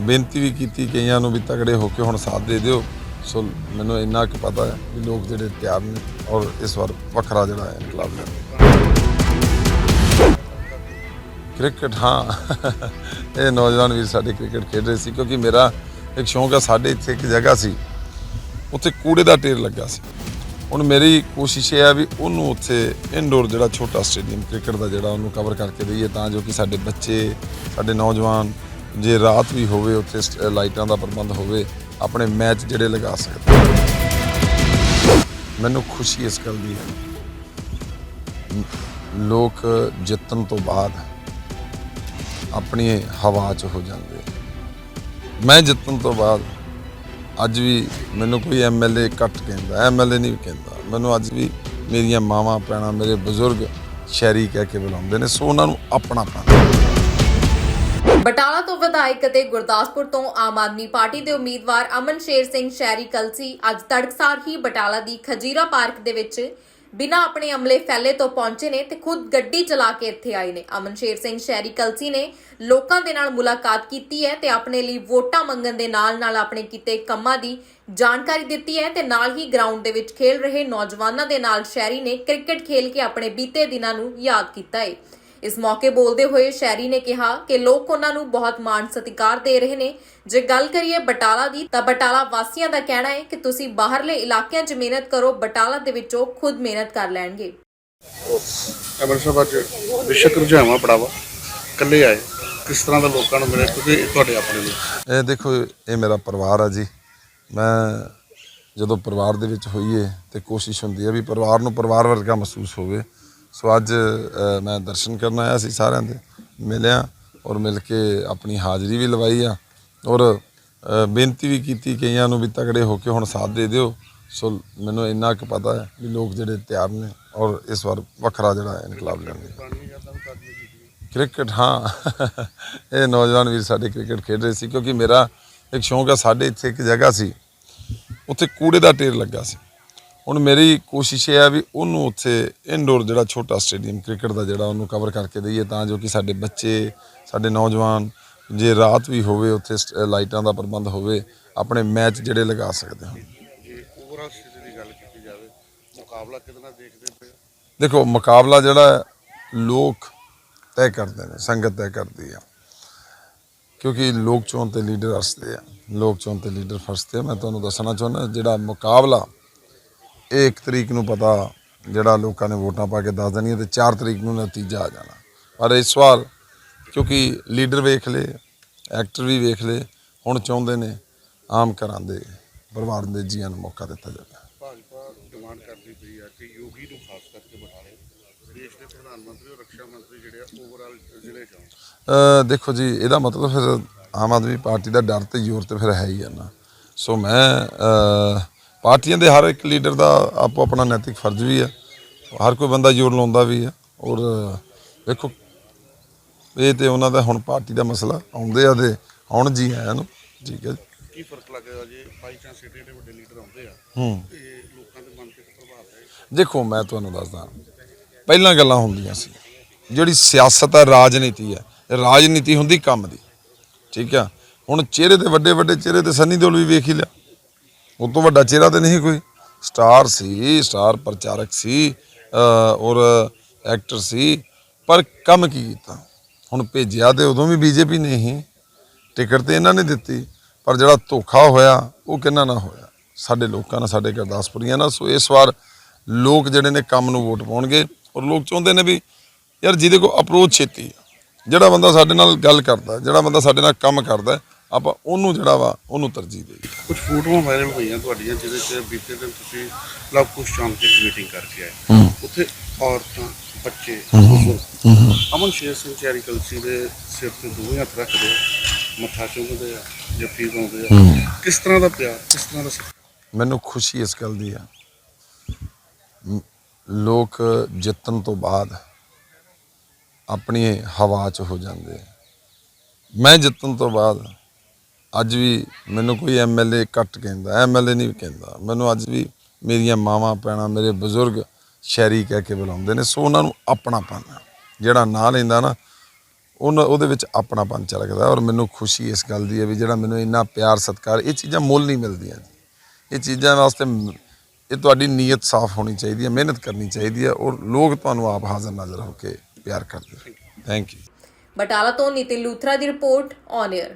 ਬੇਨਤੀ ਵੀ ਕੀਤੀ, ਕਈਆਂ ਨੂੰ ਵੀ ਤਗੜੇ ਹੋ ਕੇ ਹੁਣ ਸਾਥ ਦੇ ਦਿਓ। ਸੋ ਮੈਨੂੰ ਇੰਨਾ ਕੁ ਪਤਾ ਹੈ ਵੀ ਲੋਕ ਜਿਹੜੇ ਤਿਆਰ ਨੇ ਔਰ ਇਸ ਵਾਰ ਵੱਖਰਾ ਜਿਹੜਾ ਹੈ ਇਨਕਲਾਬ ਲੈਣ ਕ੍ਰਿਕਟ, ਹਾਂ। ਇਹ ਨੌਜਵਾਨ ਵੀਰ ਸਾਡੇ ਕ੍ਰਿਕਟ ਖੇਡ ਰਹੇ ਸੀ ਕਿਉਂਕਿ ਮੇਰਾ ਇੱਕ ਸ਼ੌਂਕ ਹੈ, ਸਾਡੇ ਇੱਥੇ ਇੱਕ ਜਗ੍ਹਾ ਸੀ। ਉੱਥੇ ਕੂੜੇ ਦਾ ਢੇਰ ਲੱਗਾ ਸੀ। ਹੁਣ ਮੇਰੀ ਕੋਸ਼ਿਸ਼ ਇਹ ਹੈ ਵੀ ਉਹਨੂੰ ਉੱਥੇ ਇਨਡੋਰ ਜਿਹੜਾ ਛੋਟਾ ਸਟੇਡੀਅਮ ਕ੍ਰਿਕਟ ਦਾ ਜਿਹੜਾ ਉਹਨੂੰ ਕਵਰ ਕਰਕੇ ਦਈਏ ਤਾਂ ਜੋ ਕਿ ਸਾਡੇ ਬੱਚੇ, ਸਾਡੇ ਨੌਜਵਾਨ ਜੇ ਰਾਤ ਵੀ ਹੋਵੇ, ਉੱਥੇ ਸਟ- ਲਾਈਟਾਂ ਦਾ ਪ੍ਰਬੰਧ ਹੋਵੇ, ਆਪਣੇ ਮੈਚ ਜਿਹੜੇ ਲਗਾ ਸਕਦੇ। ਮੈਨੂੰ ਖੁਸ਼ੀ ਇਸ ਗੱਲ ਦੀ ਹੈ। ਲੋਕ ਜਿੱਤਣ ਤੋਂ ਬਾਅਦ ਆਪਣੀ ਹਵਾ 'ਚ ਹੋ ਜਾਂਦੇ ਮੈਂ ਜਿੱਤਣ ਤੋਂ ਬਾਅਦ ਅੱਜ ਵੀ ਮੈਨੂੰ ਕੋਈ ਐਮਐਲਏ ਕੱਟ ਕਹਿੰਦਾ ਐਮਐਲਏ ਨਹੀਂ ਕਹਿੰਦਾ। ਮੈਨੂੰ ਅੱਜ ਵੀ ਮੇਰੀਆਂ ਮਾਵਾਂ, ਭੈਣਾਂ, ਮੇਰੇ ਬਜ਼ੁਰਗ ਸ਼ਹਿਰੀ ਕਹਿ ਕੇ ਬੁਲਾਉਂਦੇ ਨੇ, ਸੋ ਉਹਨਾਂ ਨੂੰ ਆਪਣਾ ਬਟਾਲਾ ਤੋਂ ਵਿਧਾਇਕ ਅਤੇ ਗੁਰਦਾਸਪੁਰ ਤੋਂ ਆਮ ਆਦਮੀ ਪਾਰਟੀ ਦੇ ਉਮੀਦਵਾਰ ਅਮਨ ਸ਼ੇਰ ਸਿੰਘ ਸ਼ਹਿਰੀ ਕਲਸੀ ਅੱਜ ਤੜਕਸਾਰ ਹੀ ਬਟਾਲਾ ਦੀ ਖਜੀਰਾ ਪਾਰਕ ਦੇ ਵਿੱਚ ਬਿਨਾਂ ਆਪਣੇ ਅਮਲੇ ਫੈਲੇ ਤੋਂ ਪਹੁੰਚੇ ਨੇ ਤੇ ਖੁਦ ਗੱਡੀ ਚਲਾ ਕੇ ਇੱਥੇ ਆਏ ਨੇ। ਅਮਨ ਸ਼ੇਰ ਸਿੰਘ ਸ਼ਹਿਰੀ ਕਲਸੀ ਨੇ ਲੋਕਾਂ ਦੇ ਨਾਲ ਮੁਲਾਕਾਤ ਕੀਤੀ ਹੈ ਤੇ ਆਪਣੇ ਲਈ ਵੋਟਾਂ ਮੰਗਣ ਦੇ ਨਾਲ ਨਾਲ ਆਪਣੇ ਕੀਤੇ ਕੰਮਾਂ ਦੀ ਜਾਣਕਾਰੀ ਦਿੱਤੀ ਹੈ ਤੇ ਨਾਲ ਹੀ ਗਰਾਊਂਡ ਦੇ ਵਿੱਚ ਖੇਲ ਰਹੇ ਨੌਜਵਾਨਾਂ ਦੇ ਨਾਲ ਸ਼ਹਿਰੀ ਨੇ ਕ੍ਰਿਕਟ ਖੇਲ ਕੇ ਆਪਣੇ ਬੀਤੇ ਦਿਨਾਂ ਨੂੰ ਯਾਦ ਕੀਤਾ ਹੈ ਇਸ ਮੌਕੇ ਬੋਲਦੇ ਹੋਏ ਸ਼ੈਰੀ ਨੇ ਕਿਹਾ ਕਿ ਲੋਕ ਉਹਨਾਂ ਨੂੰ ਬਹੁਤ ਮਾਣ ਸਤਿਕਾਰ ਦੇ ਰਹੇ ਨੇ। ਜੇ ਗੱਲ ਕਰੀਏ ਬਟਾਲਾ ਦੀ ਤਾਂ ਬਟਾਲਾ ਵਾਸੀਆਂ ਦਾ ਕਹਿਣਾ ਹੈ ਕਿ ਤੁਸੀਂ ਬਾਹਰਲੇ ਇਲਾਕਿਆਂ 'ਚ ਮਿਹਨਤ ਕਰੋ ਬਟਾਲਾ ਦੇ ਵਿੱਚੋਂ ਖੁਦ ਮਿਹਨਤ ਕਰ ਲੈਣਗੇ। ਅਮਰ ਸਾਹਿਬ ਅੱਜ ਵਿਸ਼ਕ ਰੁਝਾਵਾਂ ਪੜਾਵਾ ਇਕੱਲੇ ਆਏ। ਕਿਸ ਤਰ੍ਹਾਂ ਦਾ ਲੋਕਾਂ ਨੂੰ ਮਿਲੇ? ਕਿਉਂਕਿ ਇਹ ਤੁਹਾਡੇ ਆਪਣੇ ਨੇ ਇਹ ਦੇਖੋ ਇਹ ਮੇਰਾ ਪਰਿਵਾਰ ਆ ਜੀ। ਮੈਂ ਜਦੋਂ ਪਰਿਵਾਰ ਦੇ ਵਿੱਚ ਹੋਈਏ ਤੇ ਕੋਸ਼ਿਸ਼ ਹੁੰਦੀ ਹੈ ਵੀ ਪਰਿਵਾਰ ਨੂੰ ਪਰਿਵਾਰ ਵਰਗਾ ਮਹਿਸੂਸ ਹੋਵੇ। ਸੋ ਅੱਜ ਮੈਂ ਦਰਸ਼ਨ ਕਰਨ ਆਇਆ ਸੀ ਸਾਰਿਆਂ ਦੇ। ਮਿਲਿਆ ਔਰ ਮਿਲ ਕੇ ਆਪਣੀ ਹਾਜ਼ਰੀ ਵੀ ਲਵਾਈ ਆ। ਔਰ ਬੇਨਤੀ ਵੀ ਕੀਤੀ ਕਈਆਂ ਨੂੰ ਵੀ ਤਗੜੇ ਹੋ ਕੇ ਹੁਣ ਸਾਥ ਦੇ ਦਿਓ। ਸੋ ਮੈਨੂੰ ਇੰਨਾ ਕੁ ਪਤਾ ਹੈ ਵੀ ਲੋਕ ਜਿਹੜੇ ਤਿਆਰ ਨੇ ਔਰ ਇਸ ਵਾਰ ਵੱਖਰਾ ਜਿਹੜਾ ਇਨਕਲਾਬ ਲੈਣਗੇ ਕ੍ਰਿਕਟ, ਹਾਂ। ਇਹ ਨੌਜਵਾਨ ਵੀਰ ਸਾਡੇ ਕ੍ਰਿਕਟ ਖੇਡ ਰਹੇ ਸੀ ਕਿਉਂਕਿ ਮੇਰਾ ਇੱਕ ਸ਼ੌਂਕ ਹੈ, ਸਾਡੇ ਇੱਥੇ ਇੱਕ ਜਗ੍ਹਾ ਸੀ। ਉੱਥੇ ਕੂੜੇ ਦਾ ਢੇਰ ਲੱਗਾ ਸੀ। ਹੁਣ ਮੇਰੀ ਕੋਸ਼ਿਸ਼ ਇਹ ਹੈ ਵੀ ਉਹਨੂੰ ਉੱਥੇ ਇਨਡੋਰ ਜਿਹੜਾ ਛੋਟਾ ਸਟੇਡੀਅਮ ਕ੍ਰਿਕਟ ਦਾ ਜਿਹੜਾ ਉਹਨੂੰ ਕਵਰ ਕਰਕੇ ਦਈਏ ਤਾਂ ਜੋ ਕਿ ਸਾਡੇ ਬੱਚੇ ਸਾਡੇ ਨੌਜਵਾਨ ਜੇ ਰਾਤ ਵੀ ਹੋਵੇ ਉੱਥੇ ਲਾਈਟਾਂ ਦਾ ਪ੍ਰਬੰਧ ਹੋਵੇ ਆਪਣੇ ਮੈਚ ਜਿਹੜੇ ਲਗਾ ਸਕਦੇ ਹਨ ਜੇ ਓਵਰਆਲ ਸਥਿਤੀ ਦੀ ਗੱਲ ਕੀਤੀ ਜਾਵੇ ਮੁਕਾਬਲਾ ਕਿਤਨਾ ਦੇਖਦੇ ਪਏ ਹੋ? ਦੇਖੋ ਮੁਕਾਬਲਾ ਜਿਹੜਾ ਲੋਕ ਤੈਅ ਕਰਦੇ ਨੇ ਸੰਗਤ ਤੈਅ ਕਰਦੀ ਆ। ਕਿਉਂਕਿ ਲੋਕ ਚੋਣ ਤੇ ਲੀਡਰ ਹੱਸਦੇ ਆ ਲੋਕ ਚੋਣ ਤੇ ਲੀਡਰ ਫਸਦੇ ਆ। ਮੈਂ ਤੁਹਾਨੂੰ ਦੱਸਣਾ ਚਾਹੁੰਦਾ ਜਿਹੜਾ ਮੁਕਾਬਲਾ ਇਹ 1 ਤਰੀਕ ਨੂੰ ਪਤਾ ਜਿਹੜਾ ਲੋਕਾਂ ਨੇ ਵੋਟਾਂ ਪਾ ਕੇ ਦੱਸ ਦੇਣੀਆਂ ਤੇ 4 ਤਰੀਕ ਨੂੰ ਨਤੀਜਾ ਆ ਜਾਣਾ। ਪਰ ਇਸ ਵਾਰ ਕਿਉਂਕਿ ਲੀਡਰ ਵੇਖ ਲਏ ਐਕਟਰ ਵੀ ਵੇਖ ਲਏ ਹੁਣ ਚਾਹੁੰਦੇ ਨੇ ਆਮ ਘਰਾਂ ਦੇ ਪਰਿਵਾਰ ਦੇ ਜੀਆਂ ਨੂੰ ਮੌਕਾ ਦਿੱਤਾ ਜਾਵੇ। ਭਾਜਪਾ ਡਿਮਾਂਡ ਕਰਦੀ ਪਈ ਆ ਕਿ ਯੋਗੀ ਨੂੰ ਖਾਸ ਕਰਕੇ ਬਿਠਾ ਲਏ। ਦੇਸ਼ ਦੇ ਪ੍ਰਧਾਨ ਮੰਤਰੀ ਔਰ ਰੱਖਿਆ ਮੰਤਰੀ ਜਿਹੜੇ ਆ ਓਵਰਆਲ ਜ਼ਿਲ੍ਹੇ ਚ ਆਉਣ। ਅ, ਦੇਖੋ ਜੀ ਇਹਦਾ ਮਤਲਬ ਫਿਰ ਆਮ ਆਦਮੀ ਪਾਰਟੀ ਦਾ ਡਰ ਤੇ ਜ਼ੋਰ ਤੇ ਫਿਰ ਹੈ ਹੀ ਆ ਨਾ। ਸੋ ਮੈਂ ਪਾਰਟੀਆਂ ਦੇ ਹਰ ਇੱਕ ਲੀਡਰ ਦਾ ਆਪੋ ਆਪਣਾ ਨੈਤਿਕ ਫਰਜ਼ ਵੀ ਹੈ। ਹਰ ਕੋਈ ਬੰਦਾ ਜ਼ੋਰ ਲਾਉਂਦਾ ਵੀ ਹੈ ਔਰ ਵੇਖੋ ਇਹ ਤੇ ਉਹਨਾਂ ਦਾ ਹੁਣ ਪਾਰਟੀ ਦਾ ਮਸਲਾ ਆਉਂਦੇ ਆ ਤੇ ਹੁਣ ਜੀ ਆਇਆਂ ਨੂੰ। ਠੀਕ ਹੈ ਜੀ। ਕੀ ਫ਼ਰਕ ਲੱਗੇਗਾ ਜੇ? ਬਾਈ ਚਾਂਸ ਏਡੇ ਵੱਡੇ ਲੀਡਰ ਆਉਂਦੇ ਆ। ਹੂੰ। ਤੇ ਲੋਕਾਂ ਦੇ ਮਨ ਤੇ ਪ੍ਰਭਾਵ ਹੈ? ਦੇਖੋ ਮੈਂ ਤੁਹਾਨੂੰ ਦੱਸਦਾ। ਪਹਿਲਾਂ ਗੱਲਾਂ ਹੁੰਦੀਆਂ ਸੀ। ਜਿਹੜੀ ਸਿਆਸਤ ਹੈ ਰਾਜਨੀਤੀ ਹੈ ਰਾਜਨੀਤੀ ਹੁੰਦੀ ਕੰਮ ਦੀ। ਠੀਕ ਆ। ਹੁਣ ਚਿਹਰੇ ਤੇ ਵੱਡੇ ਵੱਡੇ ਚਿਹਰੇ ਤੇ ਸੰਨੀ ਦਿਓਲ ਵੀ ਵੇਖ ਹੀ ਲਿਆ। ਉਹ ਤੋਂ ਵੱਡਾ ਚਿਹਰਾ ਤੇ ਨਹੀਂ ਕੋਈ। ਸਟਾਰ ਸੀ, ਸਟਾਰ ਪ੍ਰਚਾਰਕ ਸੀ ਔਰ ਐਕਟਰ ਸੀ, ਪਰ ਕੰਮ ਕੀ ਕੀਤਾ? ਹੁਣ ਭੇਜਿਆ ਤੇ ਉਦੋਂ ਵੀ ਬੀਜੇਪੀ ਨੇ ਹੀ ਟਿਕਟ ਤੇ ਇਹਨਾਂ ਨੇ ਦਿੱਤੀ, ਪਰ ਜਿਹੜਾ ਧੋਖਾ ਹੋਇਆ, ਉਹ ਕਿੰਨਾ ਨਾ ਹੋਇਆ? ਸਾਡੇ ਲੋਕਾਂ ਨਾਲ, ਸਾਡੇ ਗੁਰਦਾਸਪੁਰੀਆਂ ਨਾਲ। ਸੋ ਇਸ ਵਾਰ ਲੋਕ ਜਿਹੜੇ ਨੇ ਕੰਮ ਨੂੰ ਵੋਟ ਪਾਉਣਗੇ, ਔਰ ਲੋਕ ਚਾਹੁੰਦੇ ਨੇ ਵੀ, ਯਾਰ ਜਿਹਦੇ ਕੋਲ ਅਪਰੋਚ ਛੇਤੀ ਜਿਹੜਾ ਬੰਦਾ ਸਾਡੇ ਨਾਲ ਗੱਲ ਕਰਦਾ, ਜਿਹੜਾ ਬੰਦਾ ਸਾਡੇ ਨਾਲ ਕੰਮ ਕਰਦਾ ਆਪਾਂ ਉਹਨੂੰ ਜਿਹੜਾ ਵਾ ਉਹਨੂੰ ਤਰਜੀਹ ਦੇਈਏ। ਕੁਝ ਫੋਟੋਆਂ ਵਾਇਰਲ ਹੋਈਆਂ ਤੁਹਾਡੀਆਂ ਜਿਹਦੇ ਚ ਬੀਤੇ ਦਿਨ ਤੁਸੀਂ ਲਵ ਕੁਸ਼ ਸ਼ਾਮ ਤੇ ਮੀਟਿੰਗ ਕਰਕੇ ਆਏ। ਉੱਥੇ ਔਰਤਾਂ ਬੱਚੇ ਅਮਨ ਸ਼ੇਰ ਸਿੰਘ ਚੈਰੀ ਕਲਸੀ ਦੇ ਸਿਰ ਤੇ ਦੋਵੇਂ ਹੱਥ ਰੱਖਦੇ ਮੱਥਾ ਚੁੰਮਦੇ ਆ ਜੱਫੀ ਪਾਉਂਦੇ ਆ। ਕਿਸ ਤਰ੍ਹਾਂ ਦਾ ਪਿਆਰ ਕਿਸ ਤਰ੍ਹਾਂ ਦਾ? ਮੈਨੂੰ ਖੁਸ਼ੀ ਇਸ ਗੱਲ ਦੀ ਆ। ਲੋਕ ਜਿੱਤਣ ਤੋਂ ਬਾਅਦ ਆਪਣੀ ਹਵਾ 'ਚ ਹੋ ਜਾਂਦੇ ਆ। ਮੈਂ ਜਿੱਤਣ ਤੋਂ ਬਾਅਦ ਅੱਜ ਵੀ ਮੈਨੂੰ ਕੋਈ ਐਮਐਲਏ ਕੱਟ ਕਹਿੰਦਾ ਐਮਐਲਏ ਨਹੀਂ ਕਹਿੰਦਾ। ਮੈਨੂੰ ਅੱਜ ਵੀ ਮੇਰੀਆਂ ਮਾਵਾਂ, ਭੈਣਾਂ ਮੇਰੇ ਬਜ਼ੁਰਗ ਸ਼ਹਿਰੀ ਕਹਿ ਕੇ ਬੁਲਾਉਂਦੇ ਨੇ, ਸੋ ਉਹਨਾਂ ਨੂੰ ਆਪਣਾਪਨ ਜਿਹੜਾ ਨਾਂ ਲੈਂਦਾ ਨਾ, ਉਹਨਾਂ, ਉਹਦੇ ਵਿੱਚ ਆਪਣਾਪਨ ਝਲਕਦਾ ਔਰ ਮੈਨੂੰ ਖੁਸ਼ੀ ਇਸ ਗੱਲ ਦੀ ਹੈ ਵੀ ਜਿਹੜਾ ਮੈਨੂੰ ਇੰਨਾ ਪਿਆਰ, ਸਤਿਕਾਰ, ਇਹ ਚੀਜ਼ਾਂ ਮੁੱਲ ਨਹੀਂ ਮਿਲਦੀਆਂ ਇਹ ਚੀਜ਼ਾਂ ਵਾਸਤੇ ਇਹ ਤੁਹਾਡੀ ਨੀਅਤ ਸਾਫ਼ ਹੋਣੀ ਚਾਹੀਦੀ ਹੈ, ਮਿਹਨਤ ਕਰਨੀ ਚਾਹੀਦੀ ਹੈ ਔਰ ਲੋਕ ਤੁਹਾਨੂੰ ਆਪ ਹਾਜ਼ਰ ਨਾਜ਼ਰ ਹੋ ਕੇ ਪਿਆਰ ਕਰਦੇ ਥੈਂਕ ਯੂ ਬਟਾਲਾ ਤੋਂ ਨਿਤਿਨ ਲੂਥਰਾ ਦੀ ਰਿਪੋਰਟ ਔਨ 에ਅਰ